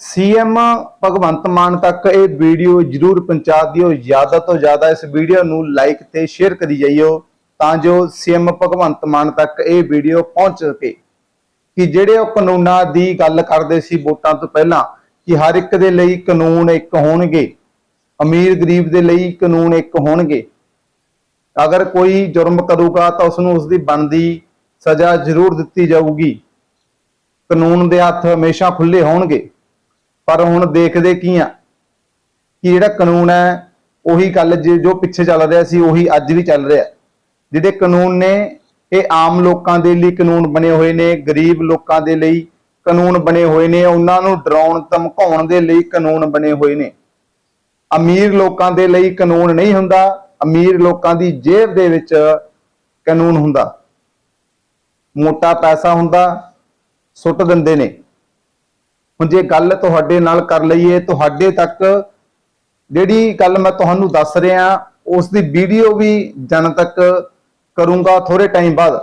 CM Bhagwant Mann ਤੱਕ ਇਹ video ਜਰੂਰ ਪਹੁੰਚਾ ਦਿਓ। ਜ਼ਿਆਦਾ ਤੋਂ ਜ਼ਿਆਦਾ ਇਸ ਵੀਡੀਓ ਨੂੰ ਲਾਈਕ ਤੇ ਸ਼ੇਅਰ ਕਰੀ ਜਾਈਓ ਤਾਂ ਜੋ ਸੀਐਮ ਭਗਵੰਤ ਮਾਨ ਤੱਕ ਇਹ ਵੀਡੀਓ ਪਹੁੰਚ ਸਕੇ। ਕਿ ਜਿਹੜੇ ਉਹ ਕਾਨੂੰਨਾਂ ਦੀ ਗੱਲ ਕਰਦੇ ਸੀ ਵੋਟਾਂ ਤੋਂ ਪਹਿਲਾਂ ਕਿ ਹਰ ਇੱਕ ਦੇ ਲਈ ਕਾਨੂੰਨ ਇੱਕ ਹੋਣਗੇ, ਅਮੀਰ ਗਰੀਬ ਦੇ ਲਈ ਕਾਨੂੰਨ ਇੱਕ ਹੋਣਗੇ। ਅਗਰ ਕੋਈ ਜੁਰਮ ਕਰੂਗਾ ਤਾਂ ਉਸ ਨੂੰ ਉਸ ਦੀ ਬਣਦੀ ਸਜ਼ਾ ਜ਼ਰੂਰ ਦਿੱਤੀ ਜਾਊਗੀ। ਕਾਨੂੰਨ ਦੇ ਹੱਥ ਹਮੇਸ਼ਾ ਖੁੱਲੇ ਹੋਣਗੇ। ਪਰ ਹੁਣ ਦੇਖਦੇ ਕੀ ਆ? ਕਿ ਜਿਹੜਾ ਕਾਨੂੰਨ ਹੈ, ਉਹੀ ਗੱਲ ਜੇ- ਜੋ ਪਿੱਛੇ ਚੱਲ ਰਿਹਾ ਸੀ, ਉਹੀ ਅੱਜ ਵੀ ਚੱਲ ਰਿਹਾ। ਜਿਹੜੇ ਕਾਨੂੰਨ ਨੇ, ਇਹ ਆਮ ਲੋਕਾਂ ਦੇ ਲਈ ਕਾਨੂੰਨ ਬਣੇ ਹੋਏ ਨੇ, ਗਰੀਬ ਲੋਕਾਂ ਦੇ ਲਈ ਕਾਨੂੰਨ ਬਣੇ ਹੋਏ ਨੇ, ਉਹਨਾਂ ਨੂੰ ਡਰਾਉਣ, ਧਮਕਾਉਣ ਦੇ ਲਈ ਕਾਨੂੰਨ ਬਣੇ ਹੋਏ ਨੇ। ਅਮੀਰ ਲੋਕਾਂ ਦੇ ਲਈ ਕਾਨੂੰਨ ਨਹੀਂ ਹੁੰਦਾ, ਅਮੀਰ ਲੋਕਾਂ ਦੀ ਜੇਬ ਦੇ ਵਿੱਚ ਕਾਨੂੰਨ ਹੁੰਦਾ। ਮੋਟਾ ਪੈਸਾ ਹੁੰਦਾ, ਸੁੱਟ ਦਿੰਦੇ ਨੇ। ਹੁਣ ਜੇ ਗੱਲ ਤੁਹਾਡੇ ਨਾਲ ਕਰ ਲਈਏ, ਤੁਹਾਡੇ ਤੱਕ ਜਿਹੜੀ ਗੱਲ ਮੈਂ ਤੁਹਾਨੂੰ ਦੱਸ ਰਿਹਾ ਉਸ ਦੀ ਵੀਡੀਓ ਵੀ ਜਨ ਤੱਕ ਕਰੂੰਗਾ ਥੋੜੇ ਟਾਈਮ ਬਾਅਦ।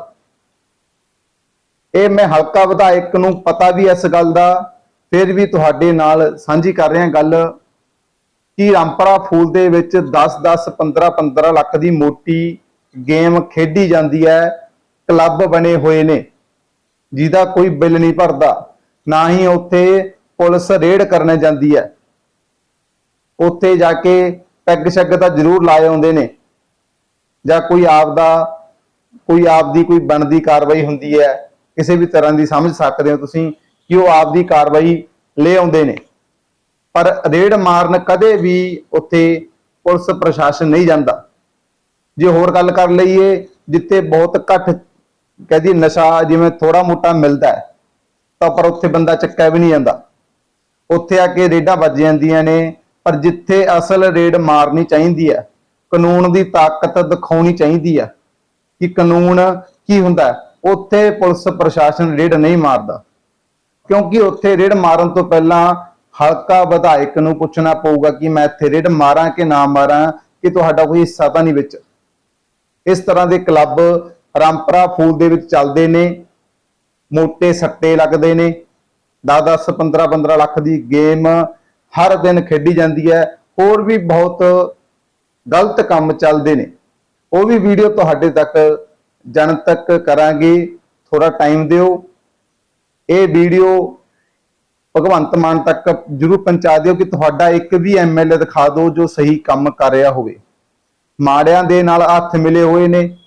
ਇਹ ਮੈਂ ਹਲਕਾ ਵਿਧਾਇਕ ਨੂੰ ਪਤਾ ਵੀ ਇਸ ਗੱਲ ਦਾ, ਫਿਰ ਵੀ ਤੁਹਾਡੇ ਨਾਲ ਸਾਂਝੀ ਕਰ ਰਿਹਾ ਗੱਲ ਕਿ ਰਾਮਪਰਾ ਫੂਲ ਦੇ ਵਿੱਚ 10 10 15 15 ਲੱਖ ਦੀ ਮੋਟੀ ਗੇਮ ਖੇਡੀ ਜਾਂਦੀ ਹੈ, ਕਲੱਬ ਬਣੇ ਹੋਏ ਨੇ, ਜਿਹਦਾ ਕੋਈ ਬਿੱਲ ਨਹੀਂ ਭਰਦਾ। ਨਾ ਹੀ ਉੱਥੇ ਪੁਲਿਸ ਰੇਡ ਕਰਨ ਜਾਂਦੀ ਹੈ। ਉੱਥੇ ਜਾ ਕੇ ਪੈਗ ਸ਼ੱਗ ਤਾਂ ਜ਼ਰੂਰ ਲਾਏ ਆਉਂਦੇ ਨੇ। ਜਾਂ ਕੋਈ ਆਪ ਦਾ ਕੋਈ ਆਪ ਦੀ ਕੋਈ ਬਣਦੀ ਕਾਰਵਾਈ ਹੁੰਦੀ ਹੈ। ਕਿਸੇ ਵੀ ਤਰ੍ਹਾਂ ਦੀ ਸਮਝ ਸਕਦੇ ਹੋ ਤੁਸੀਂ ਕਿ ਉਹ ਆਪ ਦੀ ਕਾਰਵਾਈ ਲੈ ਆਉਂਦੇ ਨੇ। ਪਰ ਰੇਡ ਮਾਰਨ ਕਦੇ ਵੀ ਉੱਥੇ ਪੁਲਿਸ ਪ੍ਰਸ਼ਾਸਨ ਨਹੀਂ ਜਾਂਦਾ। ਜੇ ਹੋਰ ਗੱਲ ਕਰ ਲਈਏ, ਜਿੱਥੇ ਬਹੁਤ ਘੱਟ ਕਹਦੀ ਨਸ਼ਾ ਜਿਵੇਂ ਥੋੜਾ ਮੋਟਾ ਮਿਲਦਾ ਹੈ ਤਾਂ ਪਰ ਉੱਥੇ ਬੰਦਾ ਚੱਕਿਆ ਵੀ ਨਹੀਂ ਜਾਂਦਾ। ਉੱਥੇ ਆ ਕੇ ਰੇਡਾਂ ਵੱਜ ਜਾਂਦੀਆਂ ਨੇ, ਪਰ ਜਿੱਥੇ ਅਸਲ ਰੇਡ ਮਾਰਨੀ ਚਾਹੀਦੀ ਹੈ, ਕਾਨੂੰਨ ਦੀ ਤਾਕਤ ਦਿਖਾਉਣੀ ਚਾਹੀਦੀ ਹੈ ਕਿ ਕਾਨੂੰਨ ਕੀ ਹੁੰਦਾ ਉੱਥੇ ਪੁਲਿਸ ਪ੍ਰਸ਼ਾਸਨ ਰੇਡ ਨਹੀਂ ਮਾਰਦਾ। ਕਿਉਂਕਿ ਉੱਥੇ ਰੇਡ ਮਾਰਨ ਤੋਂ ਪਹਿਲਾਂ ਹਲਕਾ ਵਿਧਾਇਕ ਨੂੰ ਪੁੱਛਣਾ ਪਊਗਾ ਕਿ ਮੈਂ ਇੱਥੇ ਰੇਡ ਮਾਰਾਂ ਕਿ ਨਾ ਮਾਰਾਂ, ਕਿ ਤੁਹਾਡਾ ਕੋਈ ਹਿੱਸਾ ਤਾਂ ਨਹੀਂ ਵਿੱਚ। ਇਸ ਤਰ੍ਹਾਂ ਦੇ ਕਲੱਬ ਰਾਮਪਰਾ ਫੂਲ ਦੇ ਵਿੱਚ ਚੱਲਦੇ ਨੇ। ਮੋਟੇ ਸੱਟੇ ਲੱਗਦੇ ਨੇ। 10 10 15 15 ਲੱਖ ਦੀ ਗੇਮ ਹਰ ਦਿਨ ਖੇਡੀ ਜਾਂਦੀ ਹੈ। ਹੋਰ ਵੀ ਬਹੁਤ ਗਲਤ ਕੰਮ ਚੱਲਦੇ ਨੇ। ਉਹ ਵੀ ਵੀਡੀਓ ਤੁਹਾਡੇ ਤੱਕ ਜਨ ਤੱਕ ਕਰਾਂਗੇ। ਥੋੜਾ ਟਾਈਮ ਦਿਓ। ਇਹ ਵੀਡੀਓ ਭਗਵੰਤ ਮਾਨ ਤੱਕ ਜਰੂਰ ਪਹੁੰਚਾ ਦਿਓ ਕਿ ਤੁਹਾਡਾ ਇੱਕ ਵੀ ਐਮਐਲਏ ਦਿਖਾ ਦਿਓ ਜੋ ਸਹੀ ਕੰਮ ਕਰ ਰਿਹਾ ਹੋਵੇ। ਮਾੜਿਆਂ ਦੇ ਨਾਲ ਹੱਥ ਮਿਲੇ ਹੋਏ ਨੇ।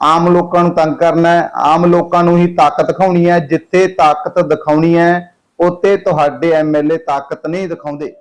ਆਮ ਲੋਕਾਂ ਨੂੰ ਤੰਗ ਕਰਨਾ ਹੈ, ਆਮ ਲੋਕਾਂ ਨੂੰ ਹੀ ਤਾਕਤ ਦਿਖਾਉਣੀ ਹੈ, ਜਿੱਥੇ ਤਾਕਤ ਦਿਖਾਉਣੀ ਹੈ, ਉੱਥੇ ਤੁਹਾਡੇ ਐਮਐਲਏ ਤਾਕਤ ਨਹੀਂ ਦਿਖਾਉਂਦੇ।